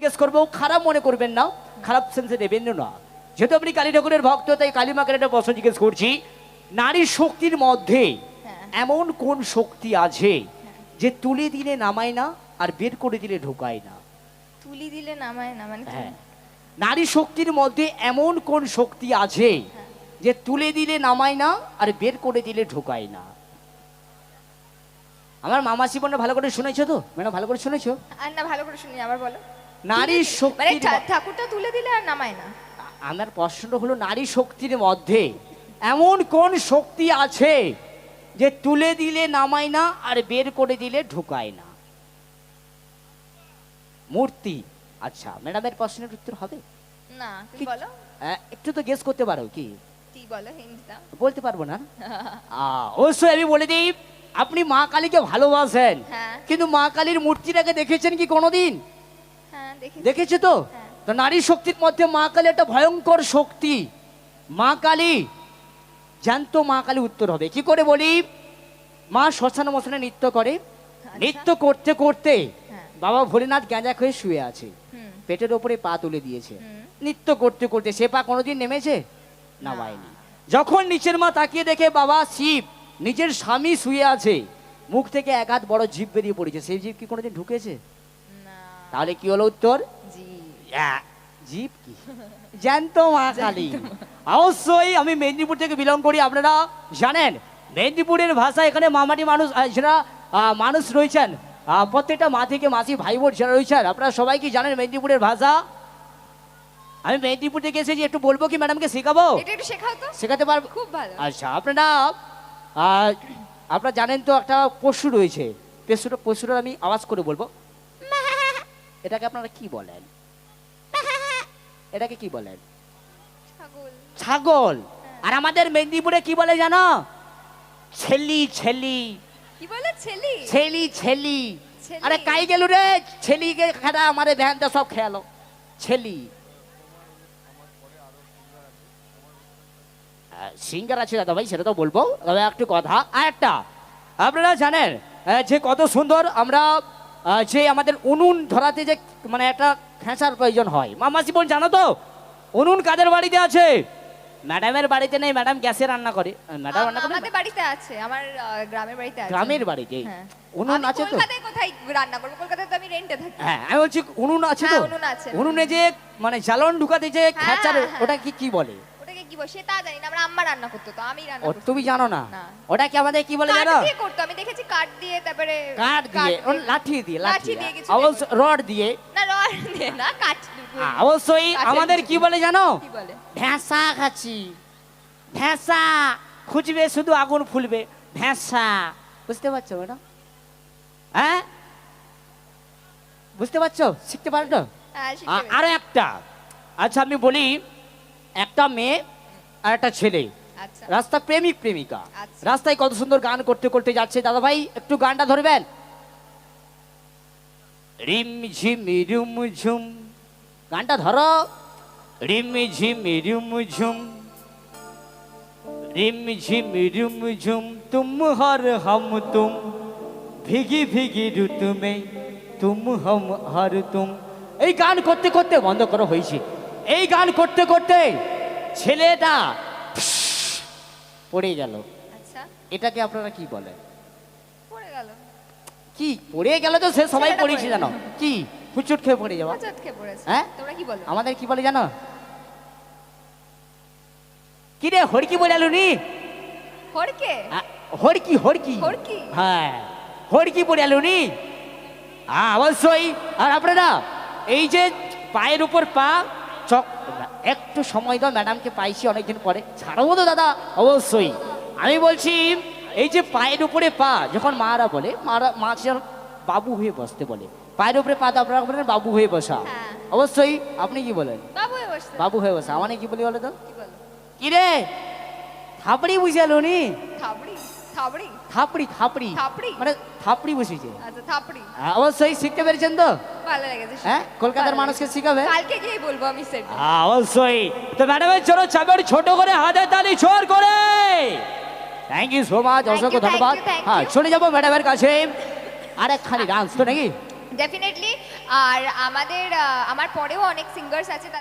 জিজ্ঞেস করব খারাপ মনে করবেন না? খারাপ সেন্সে নেবেন না। যেহেতু আপনি কালী ঠাকুরের ভক্ত তাই কালী মাকে একটা প্রশ্ন জিজ্ঞেস করছি নারীর শক্তির মধ্যে হ্যাঁ। এমন কোন শক্তি আছে যে তুলে দিলে নামায় না আর বের করে দিলে ঢোকায় না? তুলি দিলে নামায় না মানে হ্যাঁ। নারী শক্তির মধ্যে এমন কোন শক্তি আছে যে তুলে দিলে নামায় না আর বের করে দিলে ঢোকায় না? আমার মামা জীবনটা ভালো করে শুনেছো তো? ম্যাডাম ভালো করে শুনেছো? আর না ভালো করে শুনি আবার বলো। নারীর মানে শক্তির ঠা- ঠাকুরটা তুলে দিলে আর নামায় না। আমার প্রশ্ন হলো নারী শক্তির মধ্যে এমন কোন শক্তি আছে যে তুলে দিলে নামায় না আর বের করে দিলে ঢুকায় না? মূর্তি। আচ্ছা ম্যাডামের প্রশ্নের উত্তর হবে? না তুমি বলো। একটু তো গেস করতে পারো কি? বলো হিন্দিটা? বলতে পারব না? অবশ্যই আমি বলে দিই আপনি মা কালীকে ভালোবাসেন। হ্যাঁ। কিন্তু মা কালীর মূর্তিটাকে দেখেছেন কি কোনোদিন? দেখেছে। তো? হ্যাঁ। তো নারী শক্তির মধ্যে মা কালী একটা ভয়ঙ্কর শক্তি। মা কালী জ্যান্ত মা কালী উত্তর হবে। কি করে বলি? মা শ্মশানে মশানে নৃত্য করে। নৃত্য করতে করতে হ্যাঁ। বাবা ভোলেনাথ গ্যাঁজা হয়ে শুয়ে আছে। পেটের ওপরে পা তুলে দিয়েছে। নৃত্য করতে করতে সে পা কোনোদিন নেমেছে? নামায়নি। যখন নিচের মা তাকিয়ে দেখে বাবা শিব নিজের স্বামী শুয়ে আছে মুখ থেকে এক হাত বড় জীব বেরিয়ে পড়েছে। সেই জীব কি কোনোদিন ঢুকেছে? না তাহলে কি হলো উত্তর? জীব। কি? জ্যান্ত মা কালী অবশ্যই আমি মেদিনীপুর থেকে বিলং করি আপনারা জানেন। মেদিনীপুরের ভাষা এখানে মামাটি মানুষ যারা মানুষ রয়েছেন প্রত্যেকটা মা থেকে মাসি ভাই বোন যারা রয়েছেন আপনারা সবাই কি জানেন মেদিনীপুরের ভাষা? আমি মেদিনীপুর থেকে এসেছি একটু বলব কি ম্যাডামকে শেখাবো? শেখাতে পারব? খুব ভালো। আচ্ছা আপনারা আপনারা জানেন তো একটা পশু রয়েছে। পশুটা পশুটার আমি আওয়াজ করে বলব। এটাকে আপনারা কি বলেন? এটাকে কি বলেন? ছাগল। ছাগল। আর আমাদের মেদিনীপুরে কি বলে জানো? ছেলি ছেলি। কি বলে? ছেলি? ছেলি ছেলি। আরে কাই গেল রে? ছেলিকে খেলা আমারে ভ্যানটা সব খেয়ালো। ছেলি। সিঙ্গার আছে দাদা ভাই সেটা তো বলব। তবে একটু কথা। আর একটা আপনারা জানেন যে কত সুন্দর আমরা যে আমাদের উনুন ধরাতে যে মানে একটা খেঁচার প্রয়োজন হয়। মামা জীবন জানো তো? উনুন কাদের বাড়িতে আছে? ম্যাডামের বাড়িতে নেই ম্যাডাম গ্যাসে রান্না করে। ম্যাডাম রান্না করে? আমাদের বাড়িতে আছে আমার গ্রামের বাড়িতে আছে। গ্রামের বাড়িতে? হ্যাঁ। উনুন আছে তো? কলকাতায় কোথায় রান্না করব? কলকাতায় তো আমি রেন্টে থাকি। হ্যাঁ আমি বলছি উনুন আছে তো? হ্যাঁ, উনুন আছে। উনুনে যে মানে জ্বালন ঢুকাতে যে হ্যাঁ, খেঁচার। ওটা কি কি বলে? কি বলে সেটা জানি না আমরা আম্মা রান্না করতো তো আমি রান্না ও করতাম। তুমি জানো না? না। ওটা কি আমাদের কি বলে কাঠ জানো? দিয়ে করতো আমি দেখেছি কাঠ দিয়ে তারপরে কাঠ দিয়ে ও লাঠি দিয়ে লাঠি লাঠি দিয়ে কিছু অবশ্য রড দিয়ে। না রড দিয়ে না কাঠ অবশ্যই কাঠের আমাদের কি বলে জানো? কি বলে? ভ্যাঁসা খাচ্ছি। ভ্যাঁসা খুঁজবে শুধু আগুন ফুলবে। ভ্যাঁসা বুঝতে পারছ ম্যাডাম? হ্যাঁ? বুঝতে পারছ? শিখতে পারো তো হ্যাঁ, শিখতে আ- পেরেছি। আরও একটা। আচ্ছা আমি বলি একটা মেয়ে আর একটা ছেলে। আচ্ছা। রাস্তা প্রেমিক প্রেমিকা। আচ্ছা। রাস্তায় কত সুন্দর গান করতে করতে যাচ্ছে। দাদা ভাই একটু গানটা ধরবেন রিম ঝিম রুম ঝুম। গানটা ধরো। রিম ঝিম রুম ঝুম। রিম ঝিম রুম ঝুম। তুম হর হম তুম। ভিগি ভিগি ঋতু মে। তুম হম হর তুম। এই গান করতে করতে বন্ধ করো হয়েছে। এই গান করতে করতে ছেলেটা পড়ে গেল। আচ্ছা। এটাকে আপনারা কি বলেন? কি? পড়ে গেল তো সে সবাই পড়েছে জানো। কি? হুচুট খেয়ে পড়ে যাওয়া। হ্যাঁ? আমাদের কি বলে জানো? কি রে হড়কি বলে নি? হরকে হড়কি হড়কি। হড়কি? হ্যাঁ। হড়কি পড়ে নি? অবশ্যই। আর আপনারা এই যে পায়ের উপর পা চক একটু সময় দাও ম্যাডামকে পাইছি অনেকদিন পরে। ছাড়াবো তো দাদা অবশ্যই। আমি বলছি এই যে পায়ের উপরে পা যখন মারা বলে মারা মা বাবু হয়ে বসতে বলে। পায়ের উপরে পা দাও আপনারা বলেন বাবু হয়ে বসা। হ্যাঁ। অবশ্যই আপনি কি বলেন? বাবু হয়ে হয়ে বসা। মানে কি বলি বলে তো? কি বলো? কি রে? থাপড়ি বুঝালো নি? থাপড়ি থাপড়ি। থাপড়ি? মানে থাপড়ি বসেছে আচ্ছা থাপড়ি। হ্যাঁ, অবশ্যই শিখতে পেরেছেন তো? ভালো লেগেছে হ্যাঁ? কলকাতার মানুষকে শিখাবে? কালকে গিয়ে বলব আমি সেটা হ্যাঁ, অবশ্যই। তো ম্যাডামের চলো ছোট করে হাতে তালি ছোর করে। থ্যাংক ইউ সো মাচ অসংখ্য ধন্যবাদ। হ্যাঁ চলে যাব ম্যাডামের কাছে। আরেকখানি ডান্স তো নাকি? ডেফিনেটলি আর আমাদের আমার পরেও অনেক সিঙ্গার্স আছে